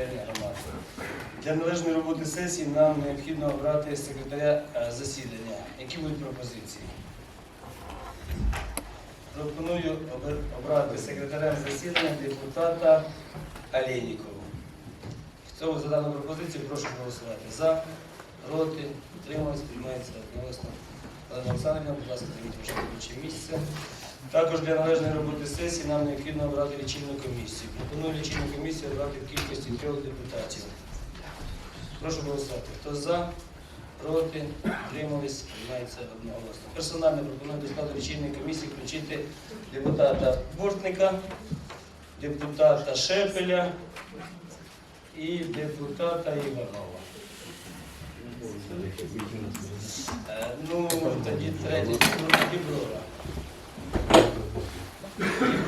територіальної громади. Для належної роботи сесії нам необхідно обрати секретаря е, засідання. Які будуть пропозиції? Пропоную обрати секретарем засідання депутата Алєнікову. Хто за дану пропозицію, прошу голосувати. За, проти, утримались, приймається одноголосно. Олена Олександрівна, будь ласка, займіть ваше робоче місце. Також для належної роботи сесії нам необхідно обрати лічильну комісію. Пропоную лічильну комісію обрати в кількості трьох депутатів. Прошу голосувати. Хто за, проти, утримались, приймається одноголосно. Персонально пропоную до складу лічильної комісії включити депутата Бортника, депутата Шепеля і депутата Іванова. Е, Ну, тоді третій, ну, Діброва.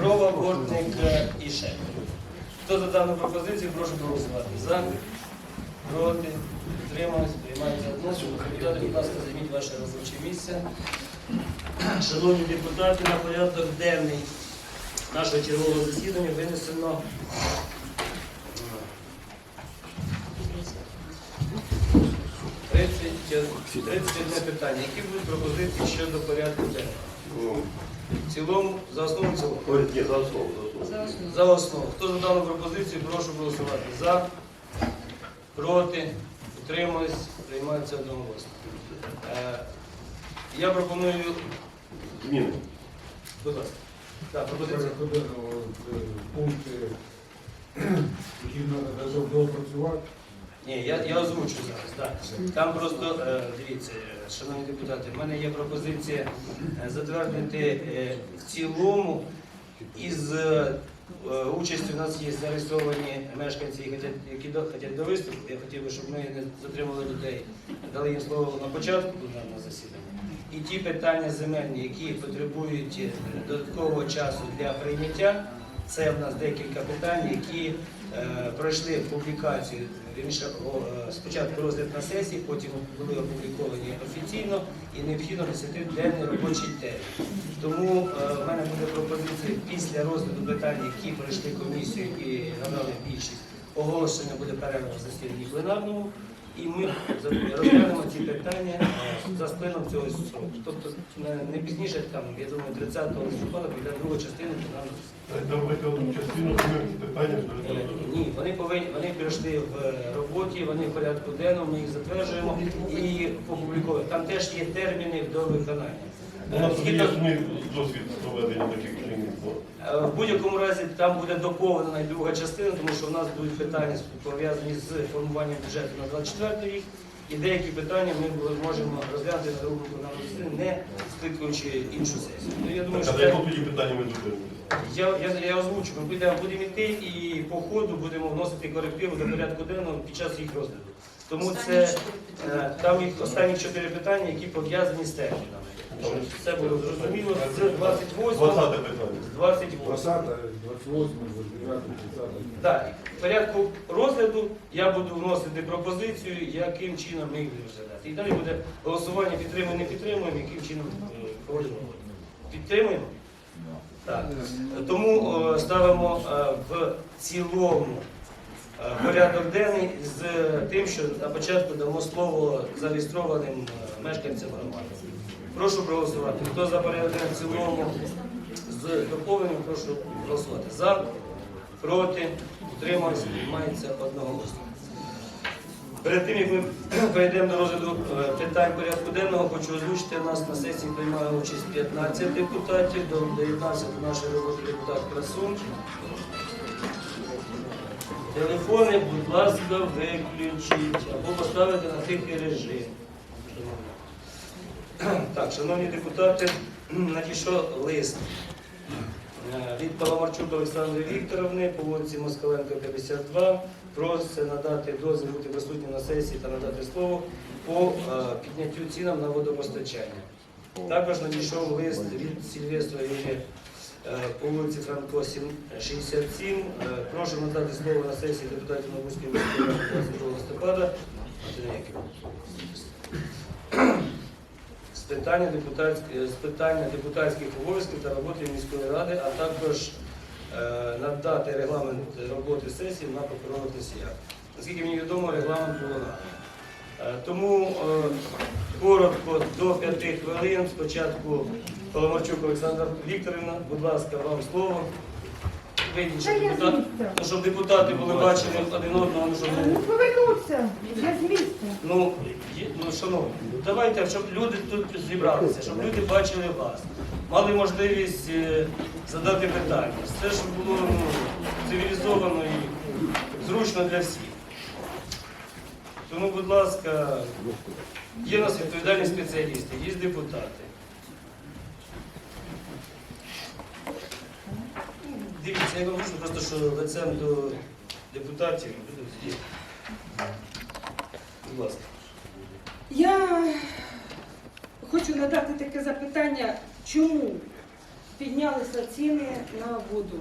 Діброва, Бортник е, і Шепель. Хто за дану пропозицію, прошу проголосувати. За, проти, утримались, приймається односно. Депутати, будь ласка, займіть ваше робоче місце. Шановні депутати, на порядок денний нашого чергового засідання винесено е, 30 31 питання. Які будуть пропозиції щодо порядку денного? В цілому, за основу в цілому. Ой, ні, за основу, за основу. За основу. Хто за дану пропозицію, прошу голосувати. За, проти, утримались, приймається одноголосно. Е, Я пропоную, Зміни. будь ласка. Так, пропозиція. пункти, які треба доопрацювати. Ні, я, я озвучу зараз. Так. Там просто е, дивіться, шановні депутати, в мене є пропозиція е, затвердити е, в цілому із участю у нас є зареєстровані мешканці, які хочуть- до- виступу. Я хотів би, щоб ми не затримали людей, дали їм слово на початку пленарного засідання. І ті питання земельні, які потребують додаткового часу для прийняття, це в нас декілька питань, які е, пройшли публікацію. Вірніше, е, спочатку розгляд на сесії, потім були опубліковані офіційно і необхідно 10-денний робочий термін. Тому е, в мене буде пропозиція після розгляду питань, які пройшли комісію і надали більшість, оголошення буде перерва в засіданні пленарному. І ми розглянемо ці питання е, за сплином цього сроку. Тобто не- пізніше, там, я думаю, 30 листопада після другої частини. Одну частину питання Е, Ні, вони повинні вони прийшли в е, роботі, вони в порядку денному, ми їх затверджуємо і опубліковуємо. Там теж є терміни до виконання. У нас вже є досвід проведення таких. Е, В будь-якому разі там буде доповнена і друга частина, тому що в нас будуть питання пов'язані з формуванням бюджету на 24 рік. І деякі питання ми можемо розглянути на другому пленарному засіданні, не скликаючи іншу сесію. Ну, я думаю, що це- тоді питання ми зупинимося? Я, я, я озвучу, ми будемо, будемо йти і по ходу будемо вносити корективи до порядку денного під час їх розгляду. Тому це е, там їх останні чотири питання, які пов'язані з термінами. Щоб Це було зрозуміло з 28 20 питання. з 28. 20, 28, 29, 30. Так, в порядку розгляду я буду вносити пропозицію, яким чином ми їх будемо розглядати. І далі буде голосування, підтримуємо, не підтримуємо, яким чином е, проводимо. Підтримуємо? Так. Тому е, ставимо е, в цілому порядок денний з тим, що на початку дамо слово зареєстрованим е, мешканцям громади. Прошу проголосувати. Хто за порядок денний в цілому з доповненням, прошу голосувати. За, проти, утримався, приймається одноголосно. Перед тим, як ми перейдемо до розгляду е, питань порядку денного, хочу озвучити, у нас на сесії приймає участь 15 депутатів, до 19 нашої роботи депутат Красун. Телефони, будь ласка, виключіть або поставити на тихий режим. Так, шановні депутати, надійшов лист е, від Паламарчук Олександри Вікторовни по вулиці Москаленка, 52. Просить надати дозвіл бути присутнім на сесії та надати слово по е, підняттю цінам на водопостачання. Також надійшов лист від Сільвестра Юрія по вулиці Франко, 7, 67. Е, Прошу надати слово на сесії депутатів Новинської міської ради 22 листопада. З питання, депутатськ- з питання депутатських обов'язків та роботи міської ради, а також е, надати регламент роботи сесії на паперових носіях. Наскільки мені відомо, регламент було надано. Е, Тому е, коротко до п'яти хвилин. Спочатку Паламарчук Олександра Вікторівна, будь ласка, вам слово. Вийдіть, щоб, Та я депутат, місця. ну, щоб депутати були бачили один одного, ну, щоб Ну повернуться, я з місця. Ну, є- ну шановні, давайте, щоб люди тут зібралися, щоб люди бачили вас, мали можливість е, задати питання. Все, щоб було ну, цивілізовано і зручно для всіх. Тому, будь ласка, є у нас відповідальні спеціалісти, є депутати. Я вам кажу просто, що лицем до депутатів. Будь ласка. Я хочу надати таке запитання, чому піднялися ціни на воду?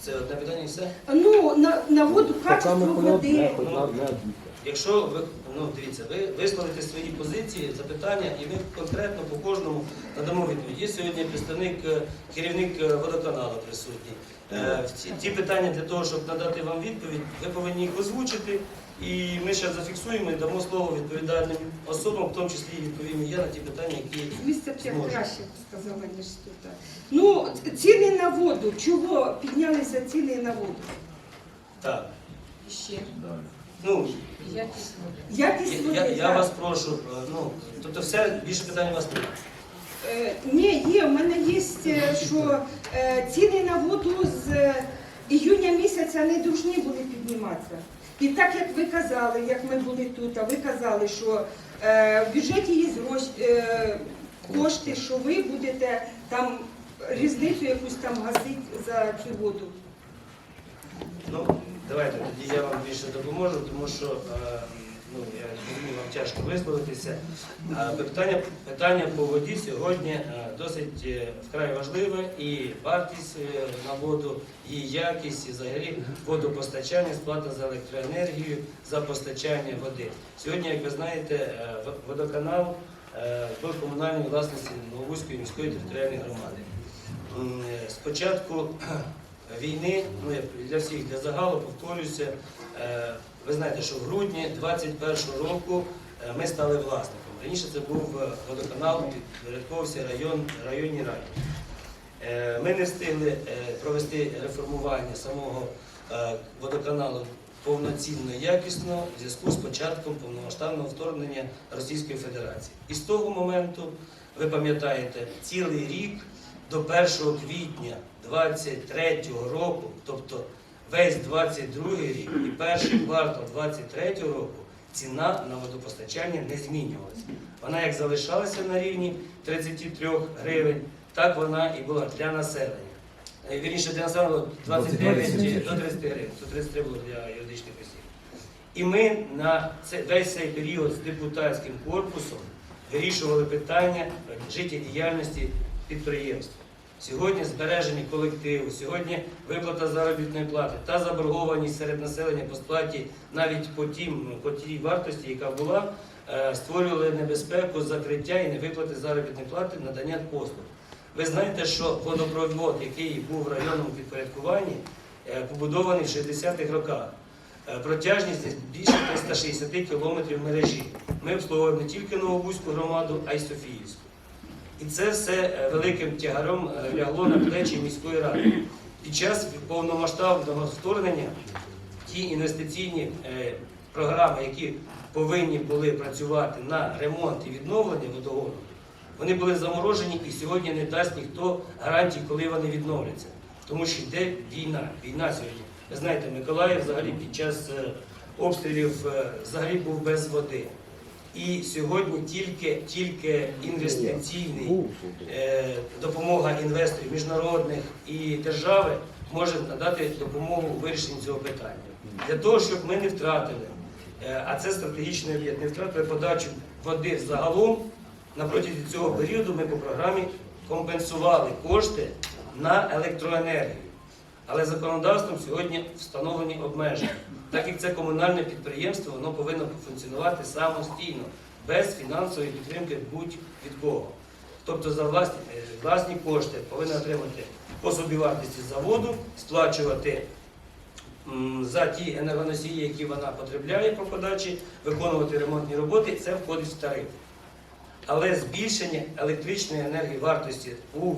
Це одне питання і все. Ну, на, на воду качество води. Якщо ви ну дивіться, ви висловите свої позиції, запитання, і ми конкретно по кожному надамо відповідь. Є сьогодні представник, е, керівник е, водоканалу присутній. Е, ці- Ті питання для того, щоб надати вам відповідь, ви повинні їх озвучити, і ми ще зафіксуємо і дамо слово відповідальним особам, в тому числі і відповім і я на ті питання, які Місце б я краще сказала, ніж тут. Ну, ціни на воду. Чого піднялися ціни на воду? так. Ще. Ну Якість я, води. я, я так. вас прошу, е, ну тобто все більше питань у вас немає. Е, Ні, є, у мене є, е, що е, ціни на воду з е, іюня місяця не повинні були підніматися. І так як ви казали, як ми були тут, а ви казали, що е, в бюджеті є гроші, е, кошти, що ви будете там різницю якусь там гасити за цю воду. Ну, давайте тоді я вам більше допоможу, тому що е, ну, я розумію, вам тяжко висловитися. А питання, питання по воді сьогодні е, досить е, вкрай важливе і вартість е, на воду, і якість, і взагалі водопостачання, сплата за електроенергію, за постачання води. Сьогодні, як ви знаєте, е, водоканал е, в комунальній власності Новобузької міської територіальної громади. Е, Спочатку війни, ну для всіх, для загалу повторюся. е, Ви знаєте, що в грудні 21-го року е, ми стали власником. Раніше це був е, водоканал, підпорядковувався район, районні раді. Ми не встигли провести реформування самого водоканалу повноцінно якісно в зв'язку з початком повномасштабного вторгнення Російської Федерації. І з того моменту, ви пам'ятаєте, цілий рік до 1 квітня 23 року, тобто весь 22 рік і перший квартал 23 року, ціна на водопостачання не змінювалася. Вона як залишалася на рівні 33 гривень, так вона і була для населення. Е, Вірніше для населення було 29 до 30 гривень, 133 було для юридичних осіб. І ми на весь цей період з депутатським корпусом вирішували питання життєдіяльності підприємства. Сьогодні збереження колективу, сьогодні виплата заробітної плати та заборгованість серед населення по сплаті навіть по, тім, по тій вартості, яка була, е, створювали небезпеку закриття і невиплати заробітної плати надання послуг. Ви знаєте, що водопровод, який був в районному підпорядкуванні, е, побудований в 60-х роках. Е, Протяжність більше 360 кілометрів мережі. Ми обслуговуємо не тільки Новобузьку громаду, а й Софіївську. І це все е, великим тягаром е, лягло на плечі міської ради. Під час повномасштабного вторгнення ті інвестиційні е, програми, які повинні були працювати на ремонт і відновлення водогону, вони були заморожені і сьогодні не дасть ніхто гарантій, коли вони відновляться. Тому що йде війна. Війна сьогодні. Ви знаєте, Миколаїв взагалі під час обстрілів взагалі був без води. І сьогодні тільки, тільки інвестиційний е, допомога інвесторів міжнародних і держави може надати допомогу у вирішенні цього питання. Для того, щоб ми не втратили, е, а це стратегічний об'єкт, не втратили подачу води загалом, на протязі цього періоду ми по програмі компенсували кошти на електроенергію. Але законодавством сьогодні встановлені обмеження. Так як це комунальне підприємство, воно повинно функціонувати самостійно, без фінансової підтримки будь-від кого. тобто за власні, е, власні кошти, повинна отримати по собівартості заводу, сплачувати за ті енергоносії, які вона потребляє по подачі, виконувати ремонтні роботи, це входить в тариф. Але збільшення електричної енергії вартості у,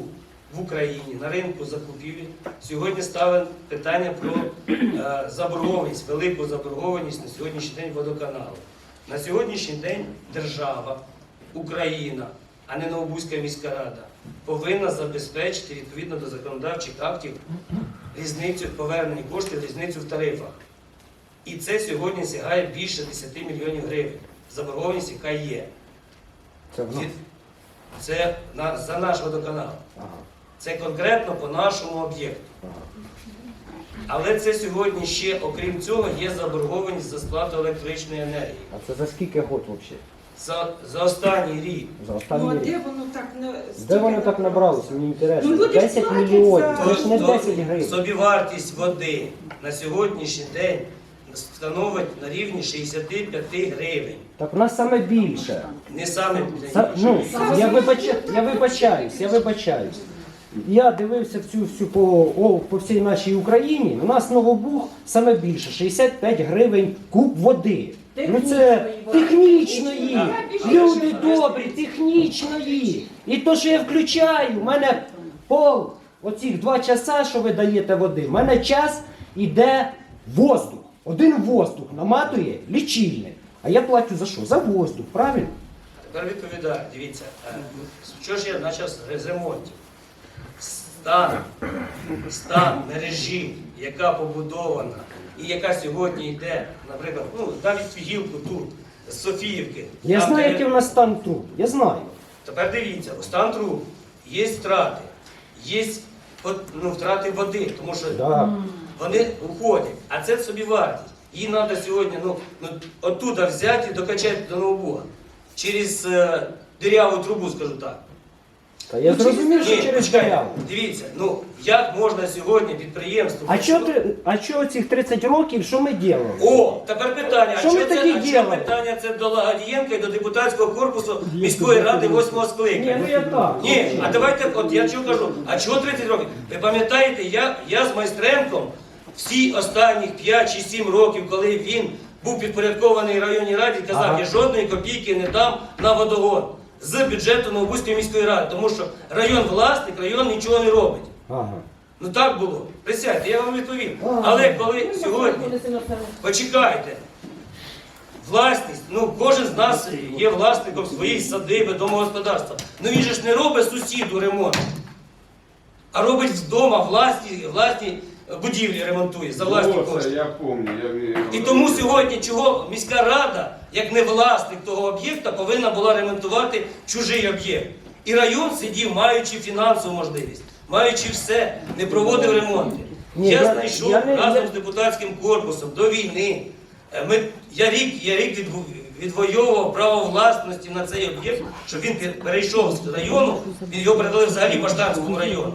в Україні на ринку закупівлі сьогодні ставить питання про е, заборгованість, велику заборгованість на сьогоднішній день водоканалу. На сьогоднішній день держава, Україна, а не Новобузька міська рада, повинна забезпечити відповідно до законодавчих актів різницю повернення коштів, різницю в тарифах. І це сьогодні сягає більше 10 мільйонів гривень. Заборгованість, яка є. Це Це на, за наш водоканал. Ага, Це конкретно по нашому об'єкту. Але це сьогодні ще, окрім цього, є заборгованість за сплату електричної енергії. А це за скільки год взагалі? За, за останній рік. За Ну а останній де рік? воно так на Де вони так набралися? Мені Ну, інтересно. люди 10 платять мільйонів. за- Це ж не 10 гривень. Собівартість води на сьогоднішній день становить на рівні 65 гривень. Так у нас саме більше. Не саме Са- ну, я, вибача, я вибачаюсь, я вибачаюсь. Я дивився всю, всю по, о, по всій нашій Україні. У нас Новобуг саме більше 65 гривень куб води. Ну це технічної. Люди добрі, технічної. І то, що я включаю, у мене пол оцих два часа, що ви даєте води, в мене час іде воздух. Один воздух наматує лічильник. А я платю за що? За воздух, правильно? Тепер відповідаю, дивіться, е, що ж я почав з ремонтів? Стан, стан мережі, яка побудована і яка сьогодні йде, наприклад, ну навіть фігілку тут, з Софіївки. Я там, знаю, де- який у нас стан труб. Я знаю. Тепер дивіться, у стан труб є втрати, є от, ну, втрати води, тому що Да. вони уходять, а це собі вартість. Її треба сьогодні ну, ну, оттуда взяти і докачати до Новобуга. Через е, диряву трубу, скажу так. Та я зрозумів, що Ні, через халяву. Дивіться, ну як можна сьогодні підприємству. А що ти, а що цих 30 років, що ми робимо? О, тепер питання. А Що що ви це а що питання це до Лагодієнка і до депутатського корпусу міської ради восьмого Ні, скликання? ну я так. Ні, а давайте, от я чого кажу, а чого 30 років? Ви пам'ятаєте, я, я з майстренком всі останніх 5 чи 7 років, коли він був підпорядкований районній раді, казав, Ага. я жодної копійки не дам на водогон з бюджету Новобузької міської ради, тому що район власник, район нічого не робить. Ага. Ну так було. Присядьте, я вам відповім. Ага. Але коли сьогодні, почекайте, власність, ну кожен з нас є власником своєї садиби, домогосподарства. Ну він же ж не робить сусіду ремонт, а робить вдома власні, власні будівлі ремонтує за власні О, кошти. я пам'ятаю. Я... І тому сьогодні чого міська рада, як не власник того об'єкта, повинна була ремонтувати чужий об'єкт. І район сидів, маючи фінансову можливість, маючи все, не проводив ремонти. Ні, я я- знайшов я не- разом я- з депутатським корпусом до війни. Е, Ми, я рік, я рік відво- відвоював право власності на цей об'єкт, щоб він перейшов з району, він його передали взагалі Баштанському району.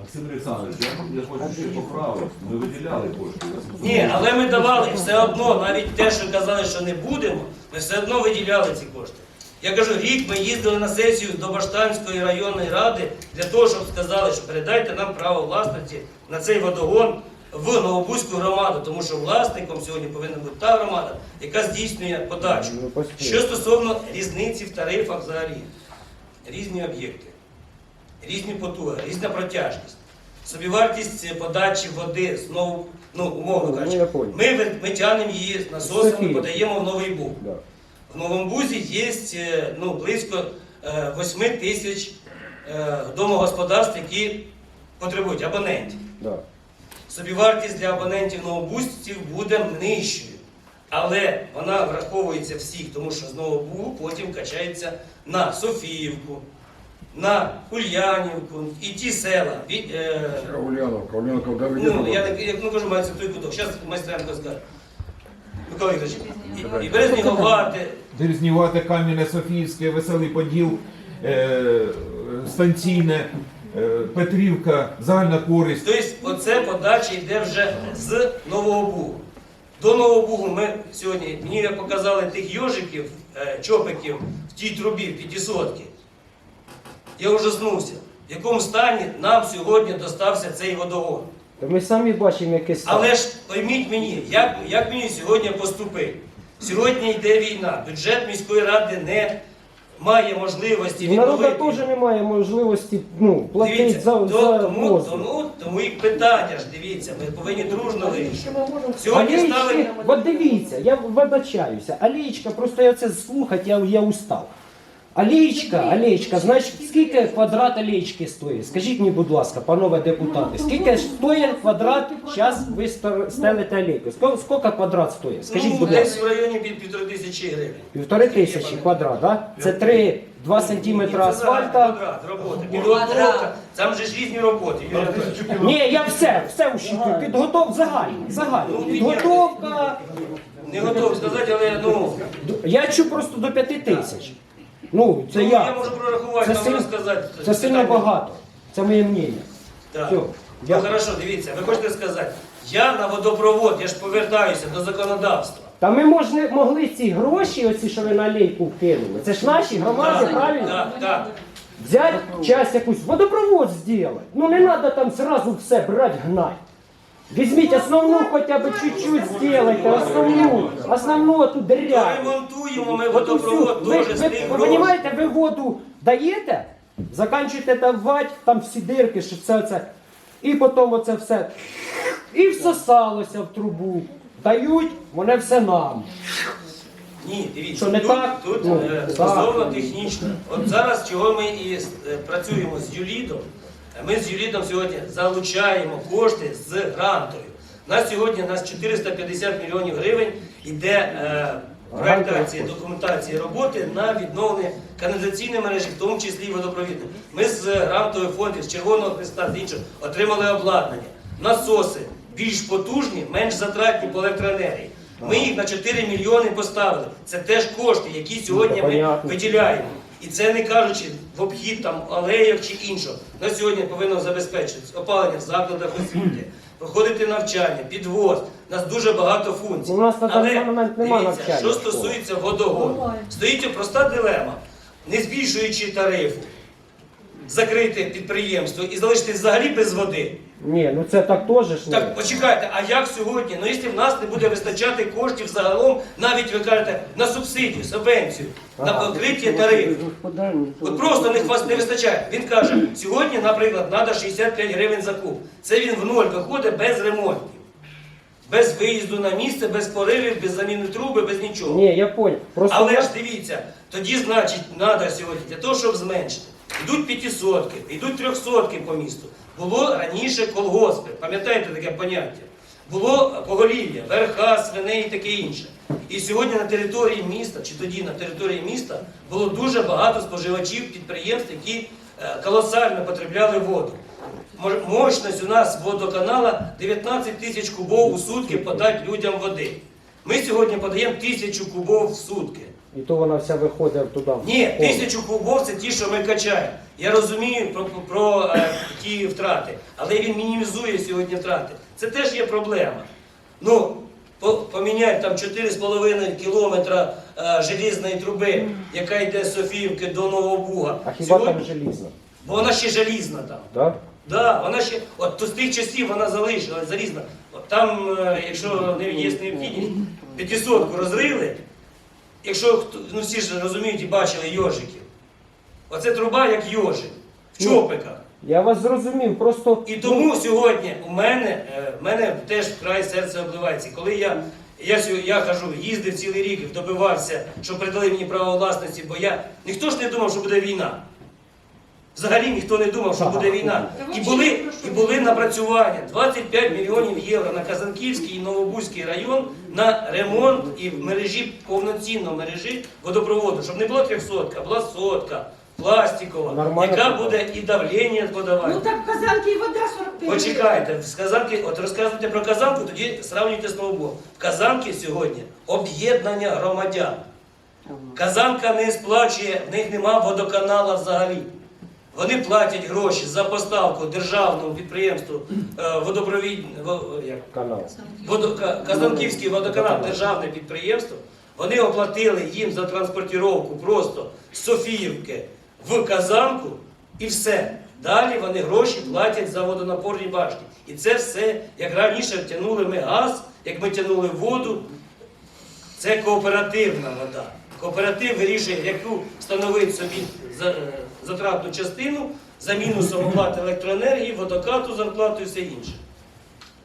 Максим Олександрович, я, я хочу ще поправити. Ми виділяли кошти. Ні, але ми давали все одно, навіть те, що казали, що не будемо, ми все одно виділяли ці кошти. Я кажу, рік ми їздили на сесію до Баштанської районної ради для того, щоб сказали, що передайте нам право власності на цей водогон в Новобузьку громаду, тому що власником сьогодні повинна бути та громада, яка здійснює подачу. Ну. Що стосовно різниці в тарифах взагалі, різні об'єкти, різні потуги, різна протяжність. Собівартість подачі води знову, ну умовно Ну, кажучи, я ми, ми тягнемо її насосами, подаємо в новий. Да. В Новому Бузі є е, ну, близько е, 8 тисяч е, домогосподарств, які потребують абонентів. Собівартість для абонентів новобузців буде нижчою. Але вона враховується всіх, тому що з Новобугу потім качається на Софіївку, на Ульянівку і ті села. Від, е, Ульяновка, Ульяновка в ну, я не як ну, кажу, мається той куток. Зараз майстренко скаже. Микола Вікторович, і, і Березнігувати, Кам'яне, Софіївське, Веселий Поділ, е, станційне, Петрівка, загальна користь. Тобто оце подача йде вже з Нового Бугу. До Нового Бугу ми сьогодні, мені показали тих йожиків, е, чопиків в тій трубі, в п'ятисотки. я ужаснувся, в якому стані нам сьогодні достався цей водогон. То ми самі бачимо, яке стан. Але ж пойміть мені, як, як мені сьогодні поступити? Сьогодні йде війна, бюджет міської ради не має можливості В народу відновити. теж немає можливості ну, платити Дивіться, за, то- за тому, воздух. тому, тому і питання ж дивіться, ми повинні дружно вирішити. Сьогодні Алієчки, стали от дивіться, я вибачаюся. Алієчка, просто я це слухати, я, я устав. Алієчка, алієчка, значить, скільки квадрат алієчки стоїть? Скажіть мені, будь ласка, панове депутати, скільки стоїть квадрат, зараз ви стелите алейку? Скільки, квадрат стоїть? Скажіть, ну, будь десь ласка. в районі під півтори тисячі гривень. Півтори тисячі квадрат, да? Це 3, 2 сантиметри асфальта. квадрат роботи, підготовка, там же ж різні роботи. Ні, я все, все ущитую. Підготовка загально, загально. Підготовка. Не готовий сказати, але ну, Я чую просто до 5 тисяч. Ну, це ну, я. я можу прорахувати, Це вам сильно- розказати. Це сильно Питання. багато. Це моє мнення. Так. Все. Ну Дякую. хорошо, дивіться, ви хочете сказати, я на водопровод, я ж повертаюся до законодавства. Та ми можна, могли ці гроші, оці, що ви на лейку вкинули, це ж наші громади, правильно? Так, так. Взять часть якусь, водопровод зробити. Ну не треба там сразу все брати, гнать. Візьміть основну хоча б чуть-чуть зробите, основну, основну ту дерев'яну. ремонтуємо ми От усю, водопровод ви, теж з ви, тим ви розумієте, ви воду даєте, заканчуєте давати, там всі дирки, що все це. І потім оце все. І всосалося в трубу. Дають, вони все нам. Ні, дивіться, Що, не тут, так? тут Ну, е, так. стосовно технічно. От зараз чого ми і е, працюємо з Юлідом, ми з Юлідом сьогодні залучаємо кошти з грантою. У нас сьогодні у нас 450 мільйонів гривень іде е, проєктації, документації роботи на відновлення каналізаційної мережі, в тому числі і водопровідної. Ми з грантових фондів, з Червоного Христа, з іншого, отримали обладнання. Насоси більш потужні, менш затратні по електроенергії. Ми їх на 4 мільйони поставили. Це теж кошти, які сьогодні ми виділяємо. І це не кажучи в обхід там алеїв чи іншого. На сьогодні повинно забезпечити опалення в закладах освіти, проходити навчання, підвоз. У нас дуже багато функцій. У нас на Але даний момент нема дивіться, навчання Що стосується водогону, стоїть проста дилема. Не збільшуючи тарифу, закрити підприємство і залишитись взагалі без води. Ні, ну це так теж ж не. Так, почекайте, а як сьогодні? Ну, якщо в нас не буде вистачати коштів загалом, навіть ви кажете, на субсидію, субвенцію, на Ага. покриття тарифів. От просто не, вас не вистачає. Він каже, сьогодні, наприклад, треба 65 гривень за куб. Це він в ноль виходить без ремонтів. Без виїзду на місце, без поривів, без заміни труби, без нічого. Ні, я понял. Просто Але я- ж дивіться, тоді, значить, треба сьогодні для того, щоб зменшити. Йдуть п'ятисотки, йдуть трьохсотки по місту. Було раніше колгоспи, пам'ятаєте таке поняття? Було поголів'я, верха, свиней і таке інше. І сьогодні на території міста, чи тоді на території міста, було дуже багато споживачів, підприємств, які е, колосально потребляли воду. Мощність у нас водоканала 19 тисяч кубов у сутки подати людям води. Ми сьогодні подаємо тисячу кубов в сутки. І то вона вся виходить туди. Ні, тисячу кубов це ті, що ми качаємо. Я розумію про, про е, ті втрати, але він мінімізує сьогодні втрати. Це теж є проблема. Ну, по, поміняти там 4,5 кілометра е, желізної труби, яка йде з Софіївки до Нового Буга. А хіба Сьогодні- там желізно? Бо вона ще желізна там. Да? Да, вона ще, от з тих часів вона залишилась залізна. От там, е, якщо не є необхідність, п'ятисотку розрили, якщо ну всі ж розуміють і бачили йожиків. Оце труба як йожик, в чопиках. Я вас зрозумів, просто І тому сьогодні у мене, е, в мене теж вкрай серце обливається. Коли я, я, я кажу, їздив цілий рік, добивався, щоб придали мені право власності, бо я ніхто ж не думав, що буде війна. Взагалі ніхто не думав, що буде війна. І були, і були напрацювання 25 мільйонів євро на Казанківський і Новобузький район на ремонт і в мережі повноцінно мережі водопроводу, щоб не була трьохсотка, а була сотка, пластикова, Нормально яка буде і давлення подавати. Ну так в казанки і вода 45 Почекайте, в Казанки, от розказуйте про Казанку, тоді сравнюйте з Новобугом. В Казанки сьогодні об'єднання громадян. Казанка не сплачує, в них нема водоканала взагалі. Вони платять гроші за поставку державному підприємству е, водопровід... Водо... Казанківський водоканал державне підприємство. Вони оплатили їм за транспортировку просто з Софіївки в Казанку І все. Далі вони гроші платять за водонапорні башні. І це все, як раніше тягнули ми газ, як ми тягнули воду, це кооперативна вода. Кооператив вирішує, яку встановити собі затратну частину за мінусом оплати електроенергії, водокату, зарплату і все інше.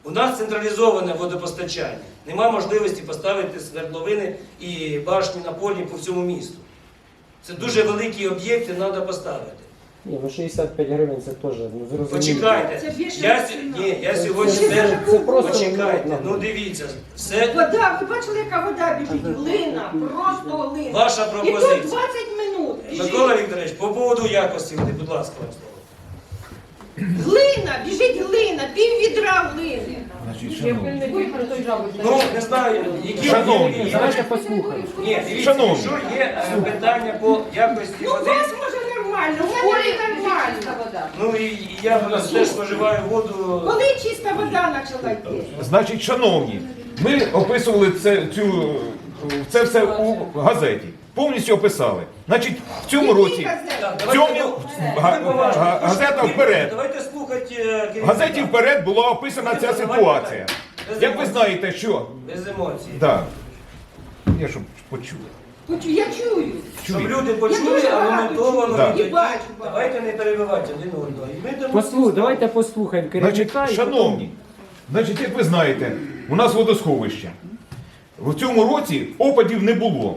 У нас централізоване водопостачання. Нема можливості поставити свердловини і башні напорні по всьому місту. Це дуже великі об'єкти, треба поставити. Ні, ну 65 гривень це теж ну, зрозуміло. Почекайте. Це більше Я, не ціна. ні, я сьогодні Це теж. Це просто Почекайте. ну, Ну дивіться, все Вода, ви бачили, яка вода біжить? Глина, просто глина. ваша І тут пропозиція. 20 минут. біжить. Микола Вікторович, по поводу якості будь ласка, вам слово. Глина, біжить глина, пів відра глини. Шановні, Ну, не знаю, які Шановні, є. Давайте послухаємо. Ні, дивіться, Шановні. якщо є е, питання по якості Ну, у води, вас може нормально, у мене не нормально. ну і і я теж споживаю воду. Коли чиста вода почала йти? Значить, шановні, ми описували це, цю, це все у газеті. Повністю описали. Значить, в цьому році. В цьому га- га- газета вперед. Давайте слухати е, В газеті вперед була описана ця ситуація. Як ви знаєте, що? Без емоцій. Да. Я щоб почув. Хочу, я чую. Щоб Чуєте? люди почули дуже багато аргументовано. Да. Давайте не перебивати один одного. І ми дамо Послу, давайте послухаємо Значить, керівника. і шановні, значить, як ви знаєте, у нас водосховище. В цьому році опадів не було.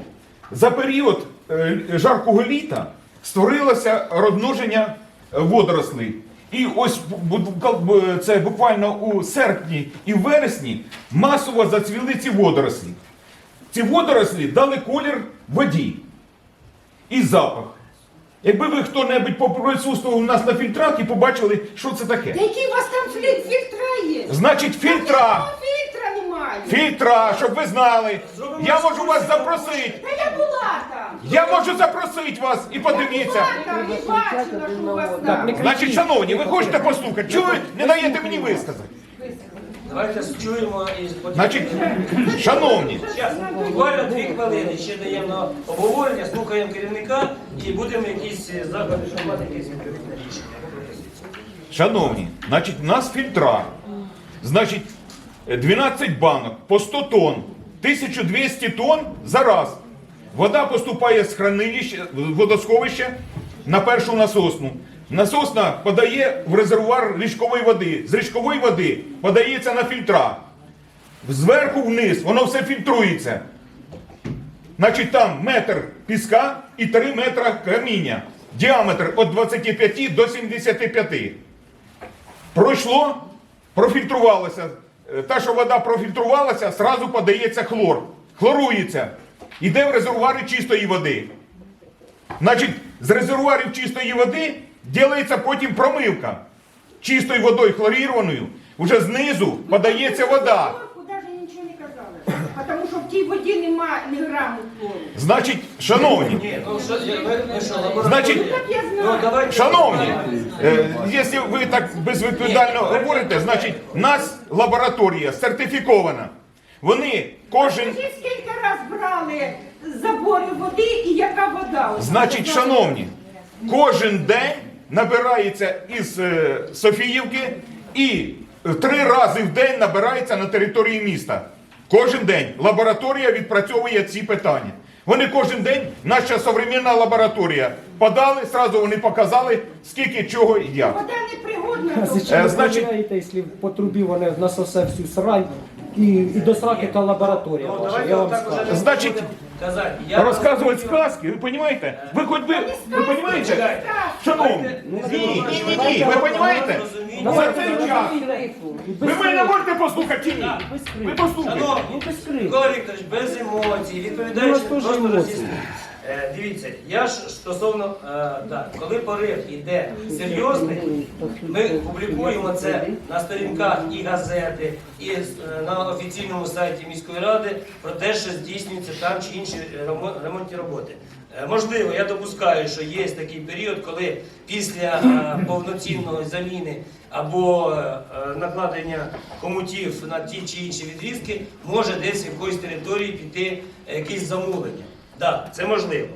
За період е, жаркого літа створилося розмноження е, водорослей. І ось це буквально у серпні і в вересні масово зацвіли ці водорослі. Ці водорослі дали колір воді і запах. Якби ви хто-небудь поприсутствував у нас на фільтрах і побачили, що це таке. Та який у вас там фільтра є? Значить, фільтра. Ніякого фільтра щоб ви знали. Я можу вас запросити. Та я була там. Я можу запросити вас і подивіться. Я була там і бачила, що у вас там. Значить, шановні, ви хочете послухати? Чого ви не даєте мені висказати? Давайте чуємо і потім. Значить, шановні, Щас, буквально дві хвилини ще даємо на обговорення, слухаємо керівника і будемо якісь е, заходи шукати якісь відповідне рішення. шановні, значить, у нас фільтра. Значить, 12 банок по 100 тонн, 1200 тонн за раз. Вода поступає з хранилища, водосховища на першу насосну. Насосна подає в резервуар річкової води. З річкової води подається на фільтра. Зверху вниз воно все фільтрується. Значить, там метр піска і 3 метра каміння. Діаметр від 25 до 75. Пройшло, профільтрувалося. Е, Та, що вода профільтрувалася, сразу подається хлор. Хлорується. Іде в резервуари чистої води. Значить, з резервуарів чистої води ділається потім промивка. Чистою водою хлорірованою, вже знизу подається вода. Хлорку навіть нічого не казали. Тому що в тій воді нема ні граму хлору. Значить, шановні, Ні, ну я- лабораторія? Значить, Так я ну, знаю. давайте. Шановні, е, якщо ви так безвідповідально говорите, значить нас лабораторія сертифікована. Вони кожен. Скажіть, скільки раз брали забори води і яка вода? Значить, шановні, кожен день набирається із е, Софіївки і три рази в день набирається на території міста. Кожен день лабораторія відпрацьовує ці питання. Вони кожен день, наша современна лабораторія, подали, сразу вони показали, скільки чого і як. Вода непригодна. А Зачем значить- перевіряєте, якщо по трубі вони насосе всю срань і, і до сраки та лабораторія Ну, ваша, я вам скажу. Значить, казати. Я Розказувати сказки, ви розумієте? Ви хоч би, ви розумієте? Чекайте. Шановні, ні, ні, ні, ні, ви розумієте? За цей час. Ви мене можете послухати чи ні? Ви послухайте. Шановні, Ну. Микола Вікторович, без емоцій, Ну, відповідаючи просто російською. Е, Дивіться, я ж стосовно, е, так, коли порив іде серйозний, ми публікуємо це на сторінках і газети, і е, на офіційному сайті міської ради про те, що здійснюються там чи інші ремонтні роботи. Е, Можливо, я допускаю, що є такий період, коли після е, повноцінної заміни або накладення комутів на ті чи інші відрізки може десь в якоїсь території піти якесь замовлення. Так, це можливо.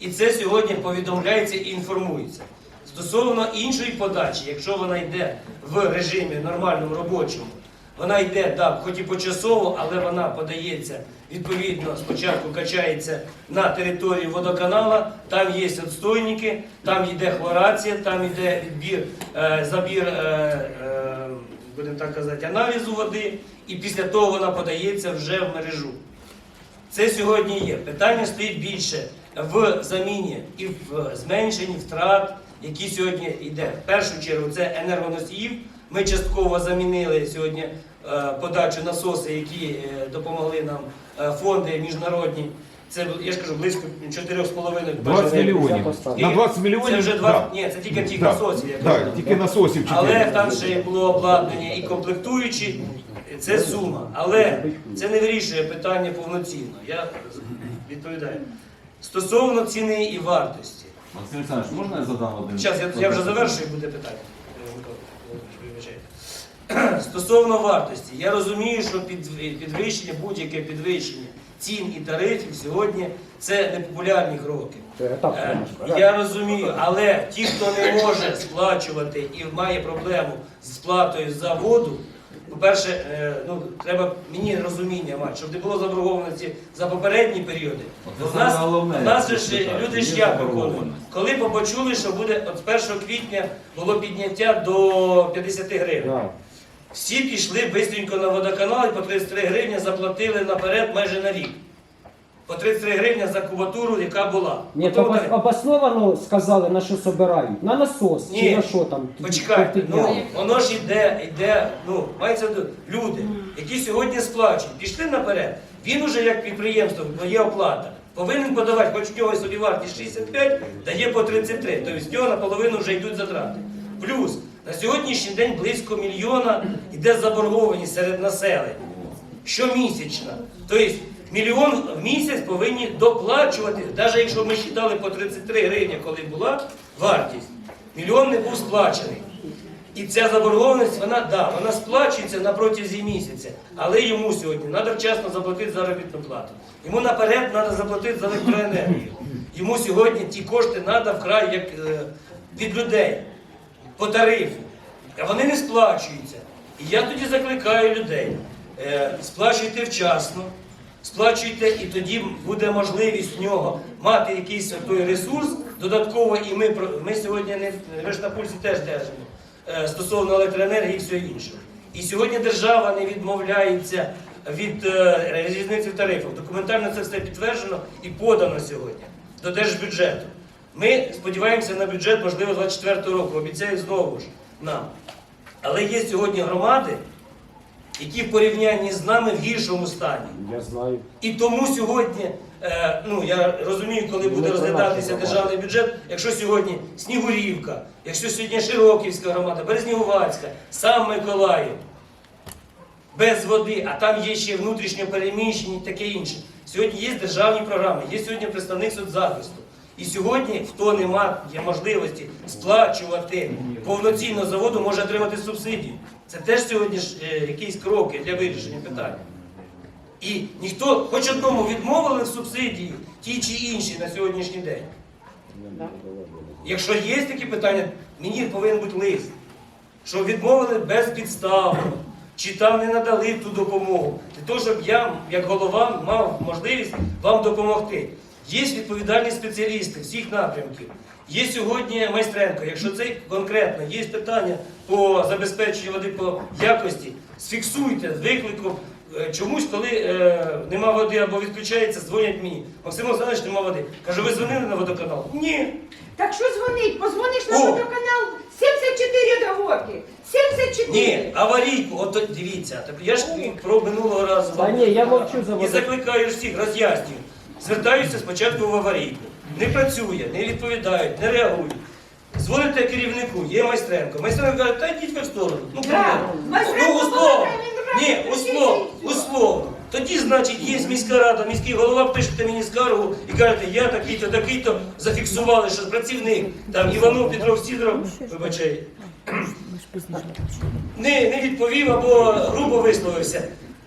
І це сьогодні повідомляється і інформується. Стосовно іншої подачі, якщо вона йде в режимі нормальному робочому, вона йде, так, хоч і почасово, але вона подається відповідно, спочатку качається на території водоканала, там є отстойники, там йде хлорація, там йде відбір, е, забір, е, е, будемо так казати, аналізу води, і після того вона подається вже в мережу. Це сьогодні є. Питання стоїть більше в заміні і в зменшенні втрат, які сьогодні йде. В першу чергу це енергоносіїв. Ми частково замінили сьогодні е, подачу насоси, які е, допомогли нам е, фонди міжнародні. Це я ж кажу близько 4,5 20 бажаних. мільйонів. І На 20 мільйонів. Це вже да. 20, ні, це тільки тих Да. насосів. я Да, тільки насосів Але там ще було обладнання і комплектуючі, це сума. Але це не вирішує питання повноцінно. Я відповідаю. Стосовно ціни і вартості. Максим Олександрович, можна я задам один? Зараз я, я вже завершую, буде питання. Е. Стосовно вартості, я розумію, що підвищення, будь-яке підвищення цін і тарифів сьогодні це непопулярні кроки. Це етап, Е, конечно. Я розумію, але ті, хто не може сплачувати і має проблему з сплатою за воду, по-перше, е, ну, треба мені розуміння мати, щоб не було заборгованості за попередні періоди. У нас, головне, у нас же ж люди є ж як заборгованість? виконують. Коли побачили, що буде от з 1 квітня було підняття до 50 гривень. Да. Всі пішли бистренько на водоканал і по 33 гривні заплатили наперед майже на рік. По 33 гривні за кубатуру, яка була. Ні, то так- обосновано сказали, на що собирають. На насос Ні. чи на що там. Почекайте, ну воно ж йде, йде, ну, мається в виду, люди, які сьогодні сплачують, пішли наперед. Він уже як підприємство, бо є оплата, повинен подавати, хоч в нього собівартість 65, дає по 33, тобто з нього наполовину вже йдуть затрати. Плюс на сьогоднішній день близько мільйона йде заборгованість серед населення. Щомісячна. Тобто мільйон в місяць повинні доплачувати, навіть якщо ми вважали по 33 гривні, коли була вартість, мільйон не був сплачений. І ця заборгованість, вона да, вона сплачується на протязі місяця, але йому сьогодні треба вчасно заплатити заробітну плату. Йому наперед треба заплатити за електроенергію. Йому сьогодні ті кошти треба вкрай як е, від людей по тарифу. А вони не сплачуються. І я тоді закликаю людей, е, сплачуйте вчасно, сплачуйте, і тоді буде можливість в нього мати якийсь той ресурс додатково, і ми, ми сьогодні не на пульсі теж держимо е, стосовно електроенергії і всього іншого. І сьогодні держава не відмовляється від е, різниці в тарифах. Документально це все підтверджено і подано сьогодні до держбюджету. Ми сподіваємося на бюджет, можливо, 24 року. Обіцяю знову ж нам. Але є сьогодні громади, які в порівнянні з нами в гіршому стані. Я знаю. І тому сьогодні, е, ну я розумію, коли буде розглядатися державний бюджет, якщо сьогодні Снігурівка, якщо сьогодні Широківська громада, Березнігувацька, сам Миколаїв, без води, а там є ще внутрішньо переміщені і таке інше. Сьогодні є державні програми, є сьогодні представник соцзахисту. І сьогодні, хто не має можливості сплачувати повноцінно заводу, може отримати субсидію. Це теж сьогодні ж е, якісь кроки для вирішення питання. І ніхто, хоч одному відмовили в субсидії, ті чи інші на сьогоднішній день. Якщо є такі питання, мені повинен бути лист, що відмовили безпідставно, чи там не надали ту допомогу, для того, щоб я, як голова, мав можливість вам допомогти. Є відповідальні спеціалісти всіх напрямків. Є сьогодні майстренко. Якщо це конкретно є питання по забезпеченню води по якості, сфіксуйте з викликом. Е, Чомусь, коли е, нема води або відключається, дзвонять мені. Максим Олександрович, нема води. Кажу, ви дзвонили на водоканал? Ні. Так що дзвонить? Позвониш на О! водоканал 74 договки. 74. Ні, аварійку, от от дивіться, так я ж про минулого разу. Та ні, я мовчу за І закликаю всіх, роз'яснюю. Звертаюся спочатку в аварійку. Не працює, не відповідають, не реагують. Дзвоните керівнику, є майстренко. Майстренко каже, та йдіть ви в сторону. Ну, Да. Ну условно. Ні, условно, условно. Тоді, значить, є міська рада, міський голова, пишете мені скаргу і кажете, я такий-то, такий-то, зафіксували, що працівник, там Іванов, Петров, Сідоров, вибачай, не, не відповів або грубо висловився,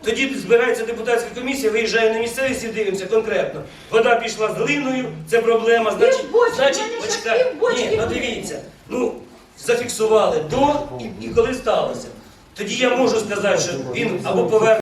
Тоді збирається депутатська комісія, виїжджає на місцевість і дивимося конкретно. Вода пішла з глиною, це проблема. Значить, бочки, значить, мене щас почекай. Ні, ну буде. дивіться. Ну, зафіксували до і, і коли сталося. Тоді я можу сказати, що він або поверне.